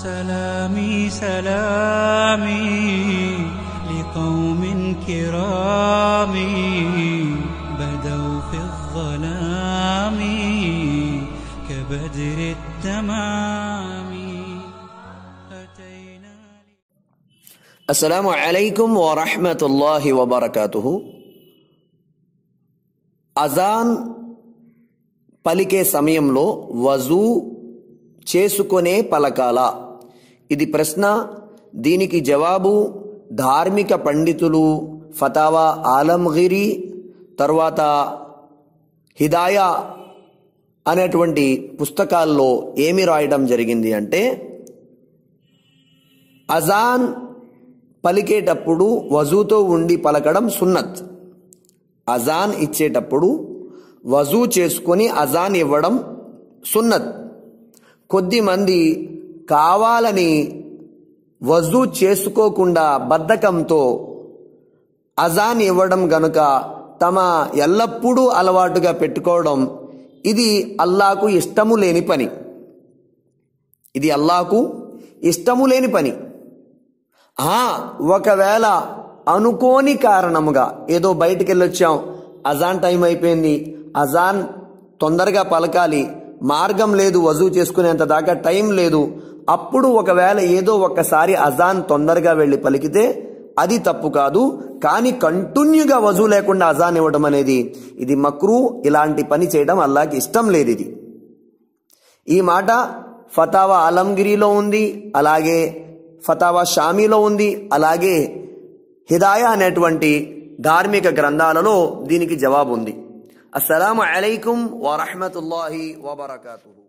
سلامي لقوم كرام بدوا في الظلام كبدر التمام أتينا అస్సలాము అలైకుం వరహమతుల్లాహి వబర్కాతుహు అజాన్ పలికే సమయంలో వజూ చేసుకొనే పలకాల ఇది ప్రశ్న. దీనికి జవాబు ధార్మిక పండితులు ఫతావా ఆలంగిరి తర్వాత హిదాయా అనేటువంటి పుస్తకాల్లో ఏమి రాయడం జరిగింది అంటే అజాన్ పలికేటప్పుడు వజూతో ఉండి పలకడం సున్నత్. అజాన్ ఇచ్చేటప్పుడు వజూ చేసుకొని అజాన్ ఇవ్వడం సున్నత్. కొద్దిమంది కావాలని వజూ చేసుకోకుండా బద్ధకంతో అజాన్ ఇవ్వడం గనుక తమ ఎల్లప్పుడూ అలవాటుగా పెట్టుకోవడం ఇది అల్లాకు ఇష్టము లేని పని. ఇది అల్లాకు ఇష్టము లేని పని. ఒకవేళ అనుకోని కారణముగా ఏదో బయటికి వెళ్ళొచ్చాం అజాన్ టైం అయిపోయింది అజాన్ తొందరగా పలకాలి మార్గం లేదు వజూ చేసుకునేంత దాకా టైం లేదు అప్పుడు ఒకవేళ ఏదో ఒక్కసారి అజాన్ తొందరగా వెళ్ళి పలికితే అది తప్పు కాదు. కానీ కంటిన్యూగా వజూ లేకుండా అజాన్ ఇవ్వడం అనేది ఇది మక్రూ ఇలాంటి పని చేయడం అల్లాకి ఇష్టం లేదు ఇది. ఈ మాట ఫతావా ఆలంగిరిలో ఉంది అలాగే ఫతావా షామీలో ఉంది అలాగే హిదాయా అనేటువంటి ధార్మిక గ్రంథాలలో దీనికి జవాబు ఉంది. అస్సలం అలైకుం వరహమతుల్లాహి వబర్కూ